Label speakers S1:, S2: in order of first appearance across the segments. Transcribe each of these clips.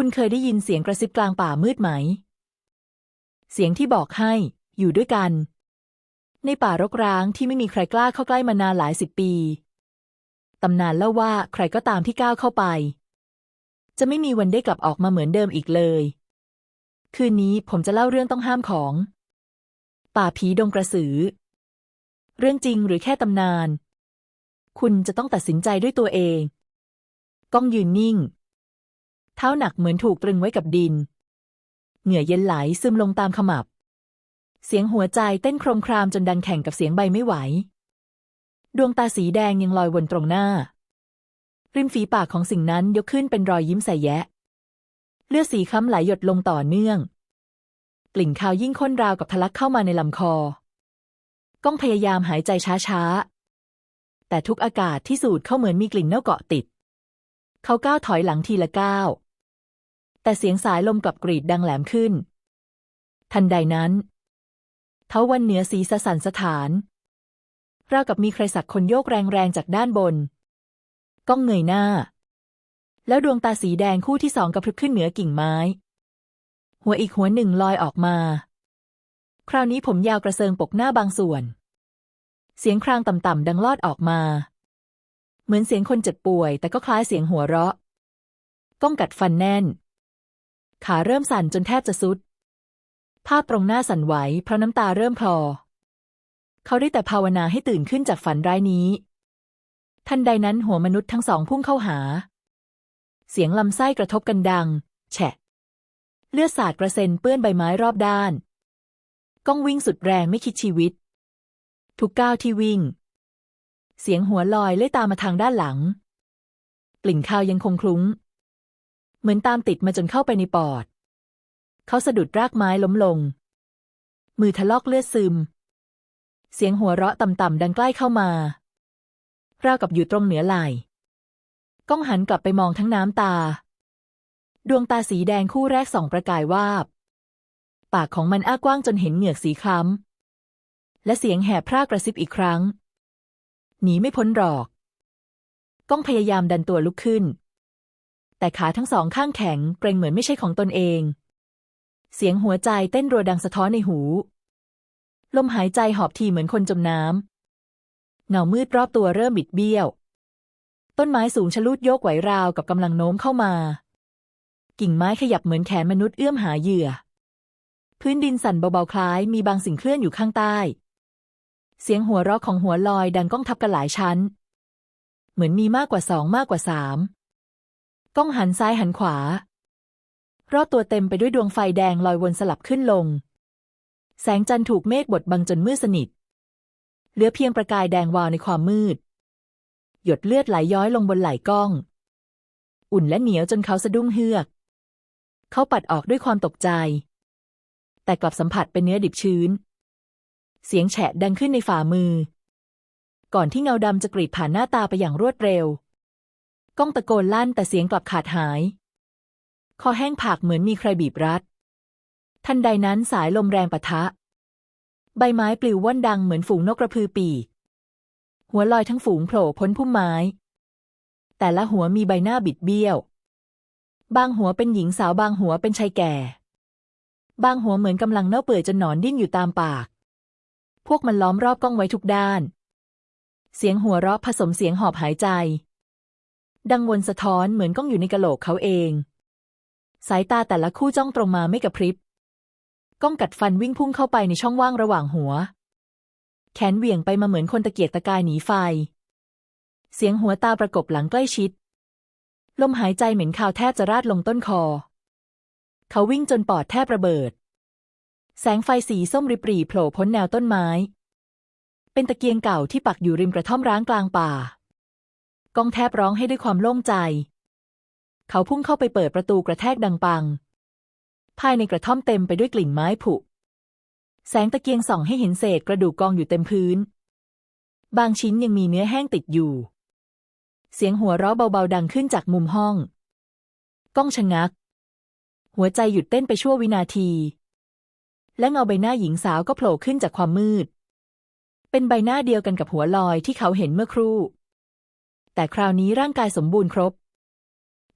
S1: คุณเคยได้ยินเสียงกระซิบกลางป่ามืดไหม เสียงที่บอกให้ อยู่ด้วยกัน ในป่ารกร้างที่ไม่มีใครกล้าเข้าใกล้มานานหลายสิบปี ตำนานเล่าว่าใครก็ตามที่ก้าวเข้าไป จะไม่มีวันได้กลับออกมาเหมือนเดิมอีกเลย คืนนี้ผมจะเล่าเรื่องต้องห้ามของ ป่าผีดงกระสือ เรื่องจริงหรือแค่ตำนาน คุณจะต้องตัดสินใจด้วยตัวเอง ก้องยืนนิ่ง เท้าหนักเหมือนถูกตรึงไว้กับดิน เหงื่อเย็นไหลซึมลงตามขมับ เสียงหัวใจเต้นโครมครามจนดังแข่งกับเสียงใบไม่ไหว ดวงตาสีแดงยังลอยวนตรงหน้า ริมฝีปากของสิ่งนั้นยกขึ้นเป็นรอยยิ้มใส่แยะ เลือดสีค้ำไหลหยดลงต่อเนื่อง กลิ่นคาวยิ่งข้นราวกับทะลักเข้ามาในลำคอ ก้องพยายามหายใจช้าๆ แต่ทุกอากาศที่สูดเข้าเหมือนมีกลิ่นเน่าเกาะติดเขาก้าวถอยหลังทีละก้าว แต่เสียงสายลมกลับกรีดดังแหลมขึ้น ทันใดนั้น เท้าวันเหนือสีสะสันสถาน ราวกับมีใครสักคนโยกแรงๆจากด้านบน ก้องเงยหน้า แล้วดวงตาสีแดงคู่ที่สองกระพริบขึ้นเหนือกิ่งไม้ หัวอีกหัวหนึ่งลอยออกมา คราวนี้ผมยาวกระเซิงปกหน้าบางส่วน เสียงครางต่ำๆดังลอดออกมา เหมือนเสียงคนเจ็บป่วย แต่ก็คล้ายเสียงหัวเราะ ก้องกัดฟันแน่น ขาเริ่มสั่นจนแทบจะสุด ภาพตรงหน้าสั่นไหวเพราะน้ำตาเริ่มคลอ เขาได้แต่ภาวนาให้ตื่นขึ้นจากฝันร้ายนี้ ทันใดนั้นหัวมนุษย์ทั้งสองพุ่งเข้าหา เสียงลำไส้กระทบกันดัง แฉะ เลือดสาดกระเซ็นเปื้อนใบไม้รอบด้าน ก้องวิ่งสุดแรงไม่คิดชีวิต ทุกก้าวที่วิ่ง เสียงหัวลอยเลื่อยตามมาทางด้านหลัง กลิ่นคาวยังคงคลุ้ง เหมือนตามติดมาจนเข้าไปในปอด เขาสะดุดรากไม้ล้มลง มือทะลอกเลือดซึม เสียงหัวเราะต่ำๆดังใกล้เข้ามา ราวกับอยู่ตรงเหนือไหล่ก้องหันกลับไปมองทั้งน้ำตา ดวงตาสีแดงคู่แรกส่องประกายวาบ ปากของมันอ้ากว้างจนเห็นเหงือกสีคล้ำ และเสียงแหบพร่ากระซิบอีกครั้ง หนีไม่พ้นหรอก ก้องพยายามดันตัวลุกขึ้น แต่ขาทั้งสองข้างแข็งเกรงเหมือนไม่ใช่ของตนเอง เสียงหัวใจเต้นรัวดังสะท้อนในหู ลมหายใจหอบทีเหมือนคนจมน้ำเงามืดรอบตัวเริ่มบิดเบี้ยว ต้นไม้สูงชะลูดโยกไหวราวกับกำลังโน้มเข้ามา กิ่งไม้ขยับเหมือนแขนมนุษย์เอื้อมหาเหยื่อ พื้นดินสั่นเบาๆคล้ายมีบางสิ่งเคลื่อนอยู่ข้างใต้ เสียงหัวเราะของหัวลอยดังก้องทับกันหลายชั้น เหมือนมีมากกว่าสองมากกว่าสาม ก้องหันซ้ายหันขวา รอบตัวเต็มไปด้วยดวงไฟแดงลอยวนสลับขึ้นลง แสงจันทร์ถูกเมฆบดบังจนมืดสนิท เหลือเพียงประกายแดงวาวในความมืด หยดเลือดไหลย้อยลงบนไหล่ก้อง อุ่นและเหนียวจนเขาสะดุ้งเฮือก เขาปัดออกด้วยความตกใจ แต่กลับสัมผัสเป็นเนื้อดิบชื้น เสียงแฉะดังขึ้นในฝ่ามือ ก่อนที่เงาดำจะกรีดผ่านหน้าตาไปอย่างรวดเร็ว ก้องตะโกนลั่นแต่เสียงกลับขาดหาย คอแห้งผากเหมือนมีใครบีบรัด ทันใดนั้นสายลมแรงปะทะ ใบไม้ปลิวว่อนดังเหมือนฝูงนกกระพือปีกหัวลอยทั้งฝูงโผล่พ้นพุ่มไม้ แต่ละหัวมีใบหน้าบิดเบี้ยว บางหัวเป็นหญิงสาวบางหัวเป็นชายแก่ บางหัวเหมือนกำลังเน่าเปื่อยจนหนอนดิ้นอยู่ตามปาก พวกมันล้อมรอบกล้องไว้ทุกด้าน เสียงหัวเราะผสมเสียงหอบหายใจ ดังวนสะท้อนเหมือนก้องอยู่ในกะโหลกเขาเอง สายตาแต่ละคู่จ้องตรงมาไม่กระพริบ ก้องกัดฟันวิ่งพุ่งเข้าไปในช่องว่างระหว่างหัว แขนเหวี่ยงไปมาเหมือนคนตะเกียกตะกายหนีไฟ เสียงหัวตาประกบหลังใกล้ชิด ลมหายใจเหม็นคาวแทบจะราดลงต้นคอ เขาวิ่งจนปอดแทบระเบิด แสงไฟสีส้มริบหรี่โผล่พ้นแนวต้นไม้ เป็นตะเกียงเก่าที่ปักอยู่ริมกระท่อมร้างกลางป่า ก้องแทบร้องให้ด้วยความโล่งใจ เขาพุ่งเข้าไปเปิดประตูกระแทกดังปัง ภายในกระท่อมเต็มไปด้วยกลิ่นไม้ผุ แสงตะเกียงส่องให้เห็นเศษกระดูกกองอยู่เต็มพื้น บางชิ้นยังมีเนื้อแห้งติดอยู่ เสียงหัวเราะเบาๆดังขึ้นจากมุมห้อง ก้องชะงัก หัวใจหยุดเต้นไปชั่ววินาที และเงาใบหน้าหญิงสาวก็โผล่ขึ้นจากความมืด เป็นใบหน้าเดียวกันกับหัวลอยที่เขาเห็นเมื่อครู่ แต่คราวนี้ร่างกายสมบูรณ์ครบ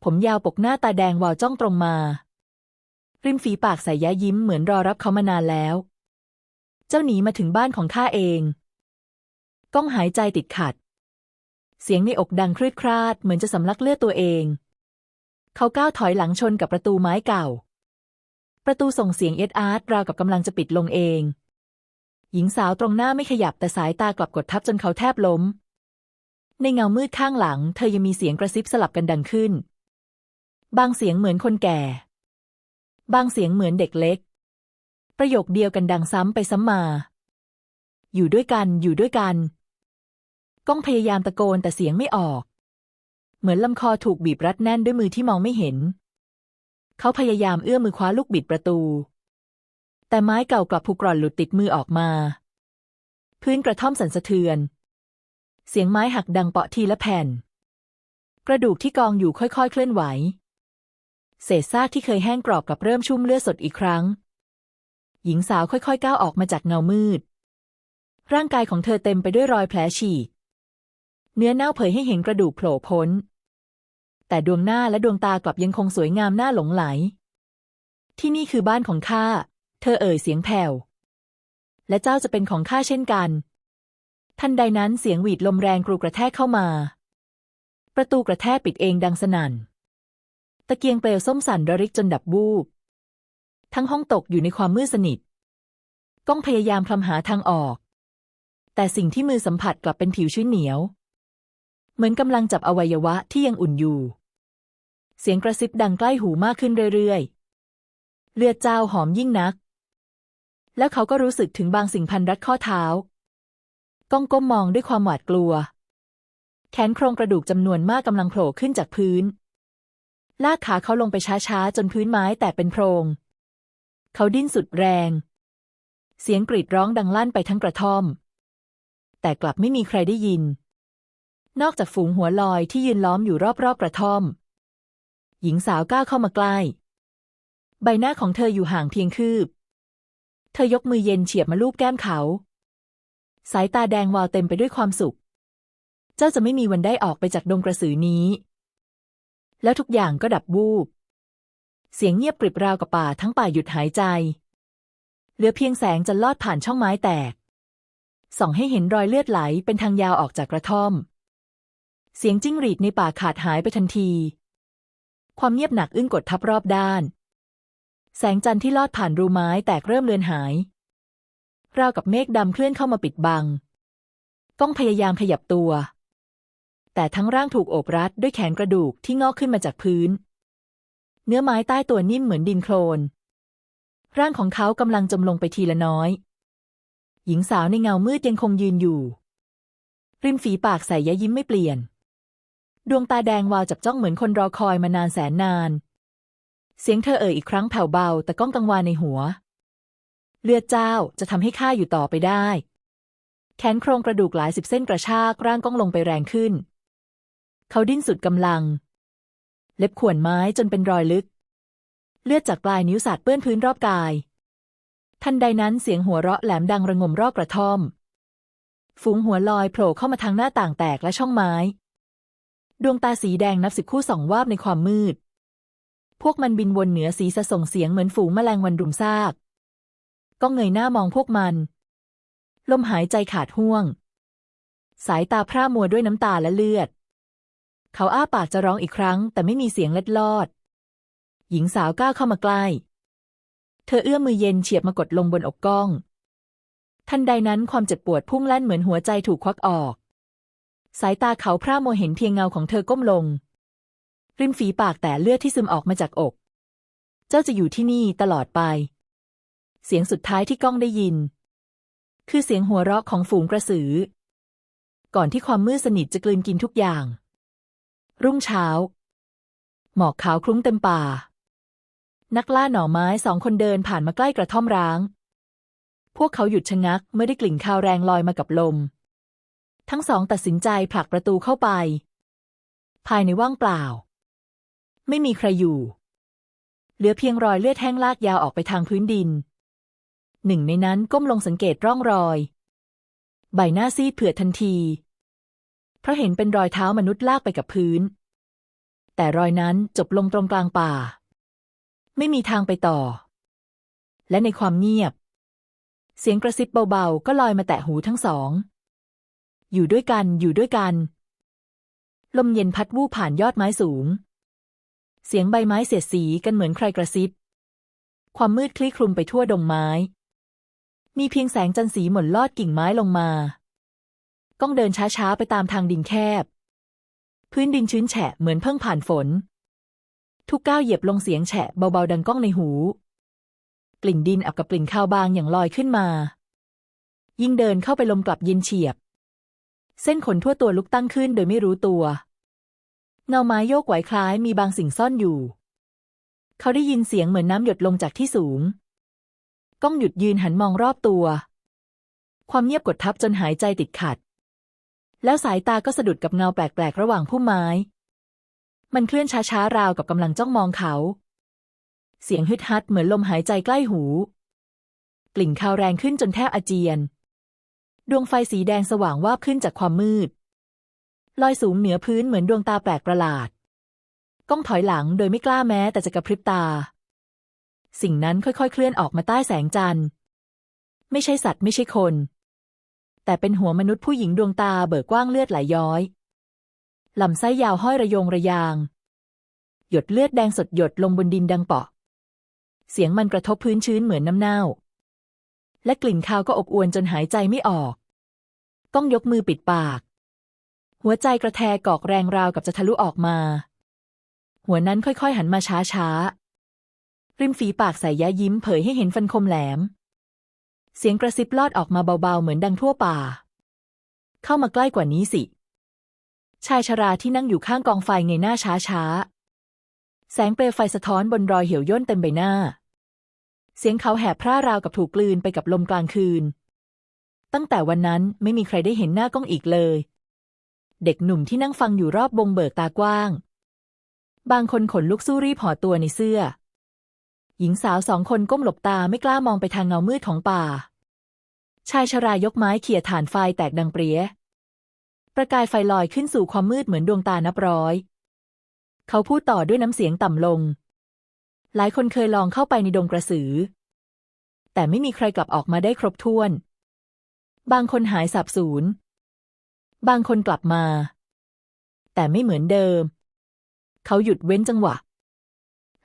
S1: ผมยาวปกหน้าตาแดงวาวจ้องตรงมา ริมฝีปากใส่ยะยิ้มเหมือนรอรับเขามานานแล้ว เจ้าหนีมาถึงบ้านของข้าเอง ก้องหายใจติดขัด เสียงในอกดังครืดคราดเหมือนจะสำลักเลือดตัวเอง เขาก้าวถอยหลังชนกับประตูไม้เก่า ประตูส่งเสียงเอ็ดอาร์ตราวกับกำลังจะปิดลงเอง หญิงสาวตรงหน้าไม่ขยับแต่สายตากลับกดทับจนเขาแทบล้ม ในเงามืดข้างหลัง เธอยังมีเสียงกระซิบสลับกันดังขึ้น บางเสียงเหมือนคนแก่ บางเสียงเหมือนเด็กเล็ก ประโยคเดียวกันดังซ้ำไปซ้ำมา อยู่ด้วยกัน อยู่ด้วยกัน ก้องพยายามตะโกนแต่เสียงไม่ออก เหมือนลำคอถูกบีบรัดแน่นด้วยมือที่มองไม่เห็น เขาพยายามเอื้อมมือคว้าลูกบิดประตู แต่ไม้เก่ากลับผูกกร่อนหลุดติดมือออกมา พื้นกระท่อมสั่นสะเทือน เสียงไม้หักดังเปาะทีละแผ่น กระดูกที่กองอยู่ค่อยๆ เคลื่อนไหว เศษซากที่เคยแห้งกรอบกับเริ่มชุ่มเลือดสดอีกครั้ง หญิงสาวค่อยๆ ก้าวออกมาจากเงามืด ร่างกายของเธอเต็มไปด้วยรอยแผลฉีก เนื้อเน่าเผยให้เห็นกระดูกโผล่พ้น แต่ดวงหน้าและดวงตากลับยังคงสวยงามน่าหลงไหล ที่นี่คือบ้านของข้า เธอเอ่ยเสียงแผ่ว และเจ้าจะเป็นของข้าเช่นกัน ทันใดนั้นเสียงหวีดลมแรงกรูกระแทกเข้ามา ประตูกระแทกปิดเองดังสนั่น ตะเกียงเปลวส้มสั่นระริกจนดับวูบ ทั้งห้องตกอยู่ในความมืดสนิท ก้องพยายามคลำหาทางออก แต่สิ่งที่มือสัมผัสกลับเป็นผิวชื้นเหนียว เหมือนกำลังจับอวัยวะที่ยังอุ่นอยู่ เสียงกระซิบดังใกล้หูมากขึ้นเรื่อยๆ เลือดเจ้าหอมยิ่งนัก แล้วเขาก็รู้สึกถึงบางสิ่งพันรัดข้อเท้า ก้องก้มมองด้วยความหวาดกลัว แขนโครงกระดูกจำนวนมากกำลังโผล่ขึ้นจากพื้น ลากขาเขาลงไปช้าๆ จนพื้นไม้แตกเป็นโพรง เขาดิ้นสุดแรง เสียงกรีดร้องดังลั่นไปทั้งกระท่อม แต่กลับไม่มีใครได้ยิน นอกจากฝูงหัวลอยที่ยืนล้อมอยู่รอบๆกระท่อม หญิงสาวก้าวเข้ามาใกล้ ใบหน้าของเธออยู่ห่างเพียงคืบ เธอยกมือเย็นเฉียบมาลูบแก้มเขา สายตาแดงวาวเต็มไปด้วยความสุข เจ้าจะไม่มีวันได้ออกไปจากดงกระสือนี้ แล้วทุกอย่างก็ดับวูบ เสียงเงียบกริบราวกับป่าทั้งป่าหยุดหายใจ เหลือเพียงแสงจะลอดผ่านช่องไม้แตก ส่องให้เห็นรอยเลือดไหลเป็นทางยาวออกจากกระท่อม เสียงจิ้งหรีดในป่าขาดหายไปทันที ความเงียบหนักอึ้งกดทับรอบด้าน แสงจันทร์ที่ลอดผ่านรูไม้แตกเริ่มเลือนหาย ราวกับเมฆดำเคลื่อนเข้ามาปิดบัง ก้องพยายามขยับตัว แต่ทั้งร่างถูกโอบรัดด้วยแขนกระดูกที่งอกขึ้นมาจากพื้น เนื้อไม้ใต้ตัวนิ่มเหมือนดินโคลน ร่างของเขากำลังจมลงไปทีละน้อย หญิงสาวในเงามืดยังคงยืนอยู่ ริมฝีปากใส่ยยิ้มไม่เปลี่ยน ดวงตาแดงวาวจับจ้องเหมือนคนรอคอยมานานแสนนาน เสียงเธอเอ่ยอีกครั้งแผ่วเบาแต่ก้องกังวานในหัว เลือดเจ้าจะทำให้ข้าอยู่ต่อไปได้ แขนโครงกระดูกหลายสิบเส้นกระชากร่างก้องลงไปแรงขึ้น เขาดิ้นสุดกำลัง เล็บข่วนไม้จนเป็นรอยลึก เลือดจากปลายนิ้วสาดเปื้อนพื้นรอบกาย ทันใดนั้นเสียงหัวเราะแหลมดังระงมรอบกระท่อม ฝูงหัวลอยโผล่เข้ามาทางหน้าต่างแตกและช่องไม้ ดวงตาสีแดงนับสิบคู่ส่องวาบในความมืดพวกมันบินวนเหนือสีสะส่งเสียงเหมือนฝูงแมลงวันรุมซาก ก็เงยหน้ามองพวกมัน ลมหายใจขาดห่วง สายตาพร่ามัวด้วยน้ำตาและเลือด เขาอ้าปากจะร้องอีกครั้ง แต่ไม่มีเสียงเล็ดลอด หญิงสาวก้าวเข้ามาใกล้ เธอเอื้อมมือเย็นเฉียบมากดลงบนอกก้อง ทันใดนั้นความเจ็บปวดพุ่งแล่นเหมือนหัวใจถูกควักออก สายตาเขาพร่ามัวเห็นเพียงเงาของเธอก้มลง ริมฝีปากแต่เลือดที่ซึมออกมาจากอก เจ้าจะอยู่ที่นี่ตลอดไป เสียงสุดท้ายที่ก้องได้ยิน คือเสียงหัวเราะของฝูงกระสือ ก่อนที่ความมืดสนิทจะกลืนกินทุกอย่าง รุ่งเช้า หมอกขาวคลุ้งเต็มป่า นักล่าหน่อไม้สองคนเดินผ่านมาใกล้กระท่อมร้าง พวกเขาหยุดชะงักเมื่อได้กลิ่นคาวแรงลอยมากับลม ทั้งสองตัดสินใจผลักประตูเข้าไป ภายในว่างเปล่า ไม่มีใครอยู่ เหลือเพียงรอยเลือดแห้งลากยาวออกไปทางพื้นดิน หนึ่งในนั้นก้มลงสังเกตร่องรอย ใบหน้าซีดเผือดทันที เพราะเห็นเป็นรอยเท้ามนุษย์ลากไปกับพื้น แต่รอยนั้นจบลงตรงกลางป่า ไม่มีทางไปต่อ และในความเงียบ เสียงกระซิบเบาๆ ก็ลอยมาแตะหูทั้งสอง อยู่ด้วยกันอยู่ด้วยกัน ลมเย็นพัดวูบผ่านยอดไม้สูง เสียงใบไม้เสียดสีกันเหมือนใครกระซิบความมืดคลี่คลุมไปทั่วดงไม้ มีเพียงแสงจันทร์สีหม่นลอดกิ่งไม้ลงมา ก้องเดินช้าๆ ไปตามทางดินแคบ พื้นดินชื้นแฉะเหมือนเพิ่งผ่านฝน ทุกก้าวเหยียบลงเสียงแฉะเบาๆ ดังก้องในหู กลิ่นดินอับกับกลิ่นข้าวบางอย่างลอยขึ้นมา ยิ่งเดินเข้าไปลมกลับเย็นเฉียบ เส้นขนทั่วตัวลุกตั้งขึ้นโดยไม่รู้ตัว เงาไม้โยกไหวคล้ายมีบางสิ่งซ่อนอยู่ เขาได้ยินเสียงเหมือนน้ำหยดลงจากที่สูง ก้องหยุดยืนหันมองรอบตัว ความเงียบกดทับจนหายใจติดขัด แล้วสายตาก็สะดุดกับเงาแปลกๆ ระหว่างพุ่มไม้ มันเคลื่อนช้าๆ ราวกับกำลังจ้องมองเขา เสียงฮึดฮัดเหมือนลมหายใจใกล้หู กลิ่นคาวแรงขึ้นจนแทบอาเจียน ดวงไฟสีแดงสว่างวาบขึ้นจากความมืด ลอยสูงเหนือพื้นเหมือนดวงตาแปลกประหลาด ก้องถอยหลังโดยไม่กล้าแม้แต่จะกระพริบตา สิ่งนั้นค่อยๆ เคลื่อนออกมาใต้แสงจันทร์ ไม่ใช่สัตว์ไม่ใช่คน แต่เป็นหัวมนุษย์ผู้หญิงดวงตาเบิกกว้างเลือดไหลย้อยลำไส้ยาวห้อยระยงระยาง หยดเลือดแดงสดหยดลงบนดินดังเปาะ เสียงมันกระทบพื้นชื้นเหมือนน้ำเน่า และกลิ่นคาวก็อบอวนจนหายใจไม่ออก ต้องยกมือปิดปาก หัวใจกระแทกกอกแรงราวกับจะทะลุออกมา หัวนั้นค่อยๆหันมาช้าๆ ริมฝีปากใส่ยะยิ้มเผยให้เห็นฟันคมแหลม เสียงกระซิบลอดออกมาเบาๆเหมือนดังทั่วป่า เข้ามาใกล้กว่านี้สิ ชายชราที่นั่งอยู่ข้างกองไฟเงยหน้าช้าๆ แสงเปลวไฟสะท้อนบนรอยเหี่ยวย่นเต็มใบหน้า เสียงเขาแหบพร่าราวกับถูกกลืนไปกับลมกลางคืน ตั้งแต่วันนั้นไม่มีใครได้เห็นหน้าก้องอีกเลย เด็กหนุ่มที่นั่งฟังอยู่รอบบงเบิกตากว้าง บางคนขนลุกสู้รีบห่อตัวในเสื้อ หญิงสาวสองคนก้มหลบตาไม่กล้ามองไปทางเงามืดของป่า ชายชรายกไม้เขี่ยฐานไฟแตกดังเปรี้ย ประกายไฟลอยขึ้นสู่ความมืดเหมือนดวงตานับร้อย เขาพูดต่อด้วยน้ำเสียงต่ำลง หลายคนเคยลองเข้าไปในดงกระสือ แต่ไม่มีใครกลับออกมาได้ครบถ้วน บางคนหายสับสูญ บางคนกลับมา แต่ไม่เหมือนเดิม เขาหยุดเว้นจังหวะ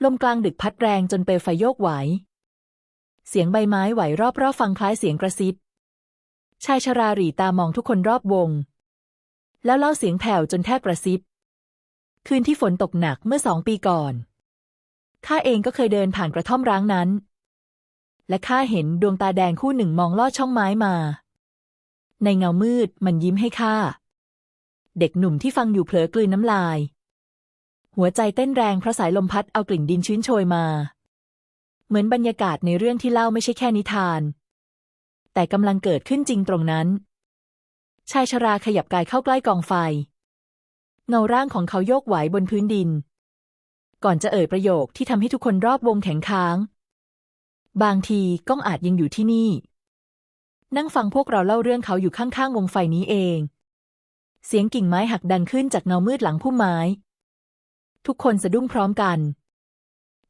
S1: ลมกลางดึกพัดแรงจนเปลวไฟโยกไหว เสียงใบไม้ไหวรอบๆฟังคล้ายเสียงกระซิบ ชายชราหรีตามองทุกคนรอบวง แล้วเล่าเสียงแผ่วจนแทบกระซิบ คืนที่ฝนตกหนักเมื่อสองปีก่อน ข้าเองก็เคยเดินผ่านกระท่อมร้างนั้น และข้าเห็นดวงตาแดงคู่หนึ่งมองลอดช่องไม้มา ในเงามืดมันยิ้มให้ข้า เด็กหนุ่มที่ฟังอยู่เผลอกลืนน้ำลาย หัวใจเต้นแรงเพราะสายลมพัดเอากลิ่นดินชื้นโชยมา เหมือนบรรยากาศในเรื่องที่เล่าไม่ใช่แค่นิทาน แต่กำลังเกิดขึ้นจริงตรงนั้น ชายชราขยับกายเข้าใกล้กองไฟ เงาร่างของเขาโยกไหวบนพื้นดิน ก่อนจะเอ่ยประโยคที่ทำให้ทุกคนรอบวงแข็งค้าง บางทีก้องอาจยังอยู่ที่นี่ นั่งฟังพวกเราเล่าเรื่องเขาอยู่ข้างๆวงไฟนี้เอง เสียงกิ่งไม้หักดังขึ้นจากเงามืดหลังพุ่มไม้ ทุกคนสะดุ้งพร้อมกัน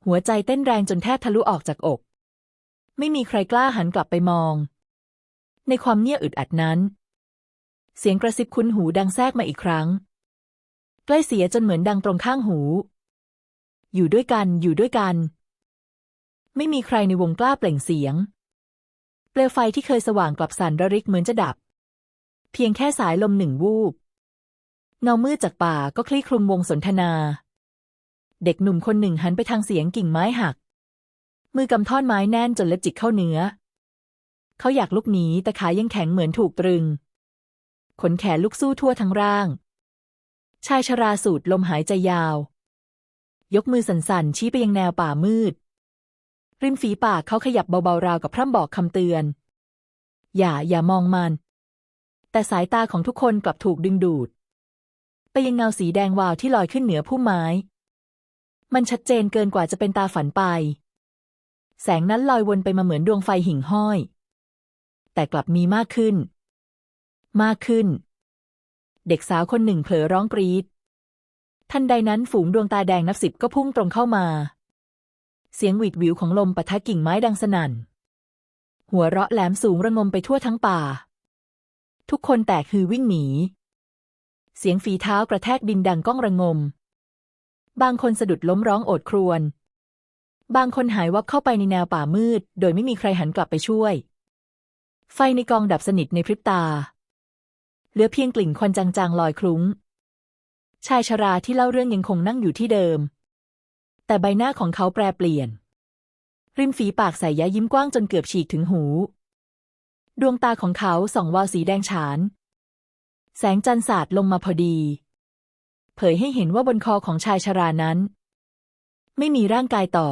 S1: หัวใจเต้นแรงจนแทบทะลุออกจากอก ไม่มีใครกล้าหันกลับไปมอง ในความเงียบอึดอัดนั้น เสียงกระซิบคุ้นหูดังแทรกมาอีกครั้ง ใกล้เสียจนเหมือนดังตรงข้างหู อยู่ด้วยกันอยู่ด้วยกัน ไม่มีใครในวงกล้าเปล่งเสียง เปลวไฟที่เคยสว่างกลับสั่นระริกเหมือนจะดับ เพียงแค่สายลมหนึ่งวูบเงามืดจากป่าก็คลี่คลุมวงสนทนา เด็กหนุ่มคนหนึ่งหันไปทางเสียงกิ่งไม้หัก มือกำท่อนไม้แน่นจนเล็บจิกเข้าเนื้อ เขาอยากลุกหนีแต่ขายังแข็งเหมือนถูกตรึง ขนแขนลุกสู้ทั่วทั้งร่าง ชายชราสูดลมหายใจยาว ยกมือสั่นๆ ชี้ไปยังแนวป่ามืด ริมฝีปากเขาขยับเบาๆราวกับพร่ำบอกคำเตือน อย่าอย่ามองมัน แต่สายตาของทุกคนกลับถูกดึงดูด ไปยังเงาสีแดงวาวที่ลอยขึ้นเหนือพุ่มไม้ มันชัดเจนเกินกว่าจะเป็นตาฝันไป แสงนั้นลอยวนไปมาเหมือนดวงไฟหิ่งห้อย แต่กลับมีมากขึ้น มากขึ้น เด็กสาวคนหนึ่งเผลอร้องกรีด ทันใดนั้นฝูงดวงตาแดงนับสิบก็พุ่งตรงเข้ามา เสียงหวีดหวิวของลมปะทะกิ่งไม้ดังสนั่น หัวเราะแหลมสูงระงมไปทั่วทั้งป่า ทุกคนแตกฮือวิ่งหนี เสียงฝีเท้ากระแทกดินดังก้องระงม บางคนสะดุดล้มร้องโอดครวญ บางคนหายวับเข้าไปในแนวป่ามืด โดยไม่มีใครหันกลับไปช่วย ไฟในกองดับสนิทในพริบตา เหลือเพียงกลิ่นควันจางๆลอยคลุ้ง ชายชราที่เล่าเรื่องยังคงนั่งอยู่ที่เดิม แต่ใบหน้าของเขาแปรเปลี่ยน ริมฝีปากใส่ยะยิ้มกว้างจนเกือบฉีกถึงหู ดวงตาของเขาส่องวาวสีแดงฉาน แสงจันทร์สาดลงมาพอดี เผยให้เห็นว่าบนคอของชายชรานั้น ไม่มีร่างกายต่อ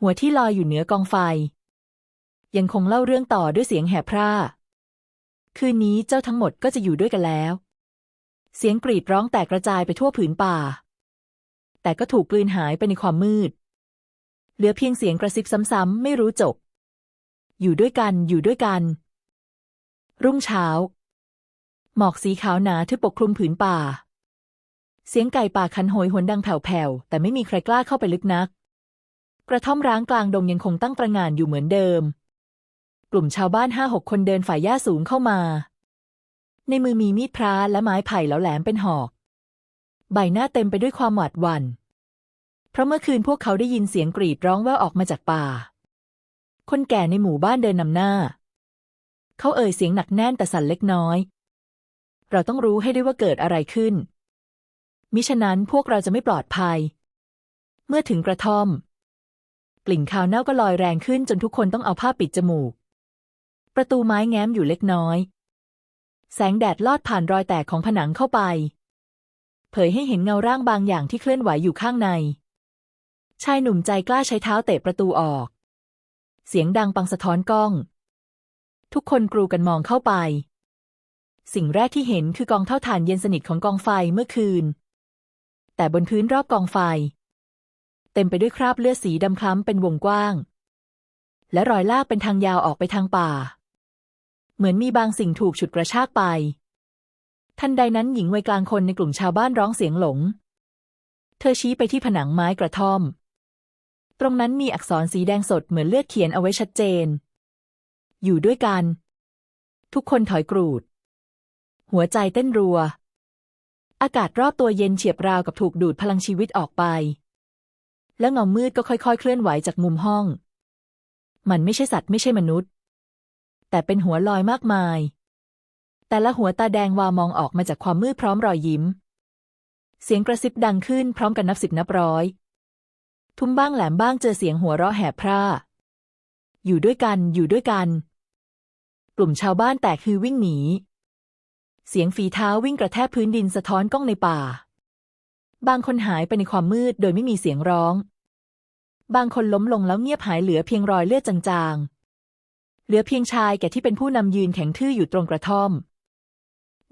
S1: หัวที่ลอยอยู่เหนือกองไฟ ยังคงเล่าเรื่องต่อด้วยเสียงแหบพร่า คืนนี้เจ้าทั้งหมดก็จะอยู่ด้วยกันแล้ว เสียงกรีดร้องแตกกระจายไปทั่วผืนป่า แต่ก็ถูกกลืนหายไปในความมืด เหลือเพียงเสียงกระซิบซ้ำๆไม่รู้จบ อยู่ด้วยกันอยู่ด้วยกัน รุ่งเช้า หมอกสีขาวหนาทึบปกคลุมผืนป่า เสียงไก่ป่าคันโหยหวนดังแผ่วๆ แต่ไม่มีใครกล้าเข้าไปลึกนัก กระท่อมร้างกลางดงยังคงตั้งตระงานอยู่เหมือนเดิม กลุ่มชาวบ้านห้าหกคนเดินฝ่ายหญ้าสูงเข้ามา ในมือมีมีดพระและไม้ไผ่แล้วแหลมเป็นหอก ใบหน้าเต็มไปด้วยความหวาดหวัน่น เพราะเมื่อคืนพวกเขาได้ยินเสียงกรีดร้องแว่วออกมาจากป่า คนแก่ในหมู่บ้านเดินนำหน้า เขาเอ่ยเสียงหนักแน่นแต่สั่นเล็กน้อย เราต้องรู้ให้ได้ว่าเกิดอะไรขึ้น มิฉะนั้นพวกเราจะไม่ปลอดภัย เมื่อถึงกระท่อม กลิ่นคาวเน่าก็ลอยแรงขึ้นจนทุกคนต้องเอาผ้าปิดจมูก ประตูไม้แง้มอยู่เล็กน้อย แสงแดดลอดผ่านรอยแตกของผนังเข้าไป เผยให้เห็นเงาร่างบางอย่างที่เคลื่อนไหวอยู่ข้างใน ชายหนุ่มใจกล้าใช้เท้าเตะประตูออก เสียงดังปังสะท้อนกล้อง ทุกคนกรูกันมองเข้าไป สิ่งแรกที่เห็นคือกองเท่าฐานเย็นสนิทของกองไฟเมื่อคืน แต่บนพื้นรอบกองไฟ เต็มไปด้วยคราบเลือดสีดำคล้ำเป็นวงกว้าง และรอยลากเป็นทางยาวออกไปทางป่า เหมือนมีบางสิ่งถูกฉุดกระชากไป ทันใดนั้นหญิงวัยกลางคนในกลุ่มชาวบ้านร้องเสียงหลง เธอชี้ไปที่ผนังไม้กระท่อม ตรงนั้นมีอักษรสีแดงสดเหมือนเลือดเขียนเอาไว้ชัดเจน อยู่ด้วยกัน ทุกคนถอยกรูด หัวใจเต้นรัว อากาศรอบตัวเย็นเฉียบราวกับถูกดูดพลังชีวิตออกไป แล้วเงามืดก็ค่อยๆ เคลื่อนไหวจากมุมห้อง มันไม่ใช่สัตว์ไม่ใช่มนุษย์ แต่เป็นหัวลอยมากมาย แต่ละหัวตาแดงวาวมองออกมาจากความมืดพร้อมรอยยิ้ม เสียงกระซิบดังขึ้นพร้อมกันนับสิบนับร้อย ทุ้มบ้างแหลมบ้างเจอเสียงหัวเราะแหบพร่า อยู่ด้วยกันอยู่ด้วยกัน กลุ่มชาวบ้านแตกคือวิ่งหนี เสียงฝีเท้าวิ่งกระแทกพื้นดินสะท้อนกล้องในป่า บางคนหายไปในความมืดโดยไม่มีเสียงร้อง บางคนล้มลงแล้วเงียบหายเหลือเพียงรอยเลือดจางๆ เหลือเพียงชายแก่ที่เป็นผู้นำยืนแข็งทื่ออยู่ตรงกระท่อม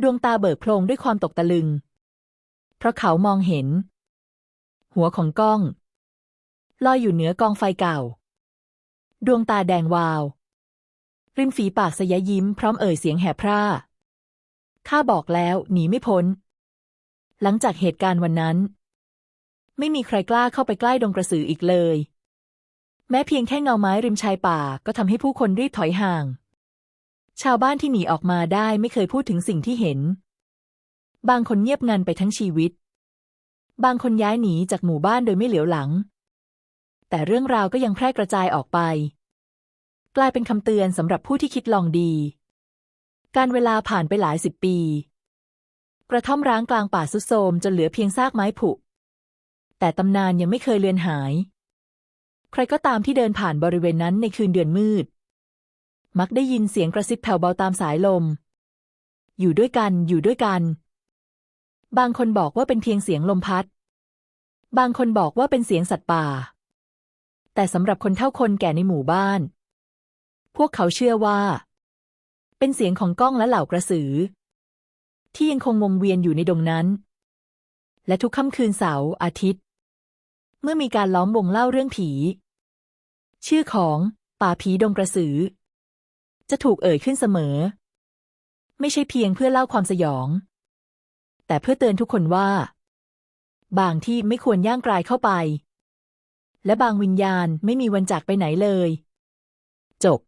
S1: ดวงตาเบิกโพลงด้วยความตกตะลึง เพราะเขามองเห็น หัวของก้อง ลอยอยู่เหนือกองไฟเก่า ดวงตาแดงวาว ริมฝีปากสยะยิ้มพร้อมเอ่ยเสียงแหบพร่า ข้าบอกแล้วหนีไม่พ้น หลังจากเหตุการณ์วันนั้น ไม่มีใครกล้าเข้าไปใกล้ดงกระสืออีกเลย แม้เพียงแค่เงาไม้ริมชายป่าก็ทำให้ผู้คนรีบถอยห่าง ชาวบ้านที่หนีออกมาได้ไม่เคยพูดถึงสิ่งที่เห็น บางคนเงียบงันไปทั้งชีวิต บางคนย้ายหนีจากหมู่บ้านโดยไม่เหลียวหลัง แต่เรื่องราวก็ยังแพร่กระจายออกไป กลายเป็นคำเตือนสำหรับผู้ที่คิดลองดี การเวลาผ่านไปหลายสิบปี กระท่อมร้างกลางป่าสุดโทมจนเหลือเพียงซากไม้ผุ แต่ตำนานยังไม่เคยเลือนหาย ใครก็ตามที่เดินผ่านบริเวณนั้นในคืนเดือนมืด มักได้ยินเสียงกระซิบแผ่วเบาตามสายลม อยู่ด้วยกัน อยู่ด้วยกัน บางคนบอกว่าเป็นเพียงเสียงลมพัด บางคนบอกว่าเป็นเสียงสัตว์ป่า แต่สำหรับคนเท่าคนแก่ในหมู่บ้าน พวกเขาเชื่อว่า เป็นเสียงของก้องและเหล่ากระสือ ที่ยังคงวงเวียนอยู่ในดงนั้น และทุกค่ำคืนเสาร์อาทิตย์ เมื่อมีการล้อมวงเล่าเรื่องผี ชื่อของป่าผีดงกระสือ จะถูกเอ่ยขึ้นเสมอ ไม่ใช่เพียงเพื่อเล่าความสยอง แต่เพื่อเตือนทุกคนว่า บางที่ไม่ควรย่างกรายเข้าไป และบางวิญญาณไม่มีวันจากไปไหนเลย จบ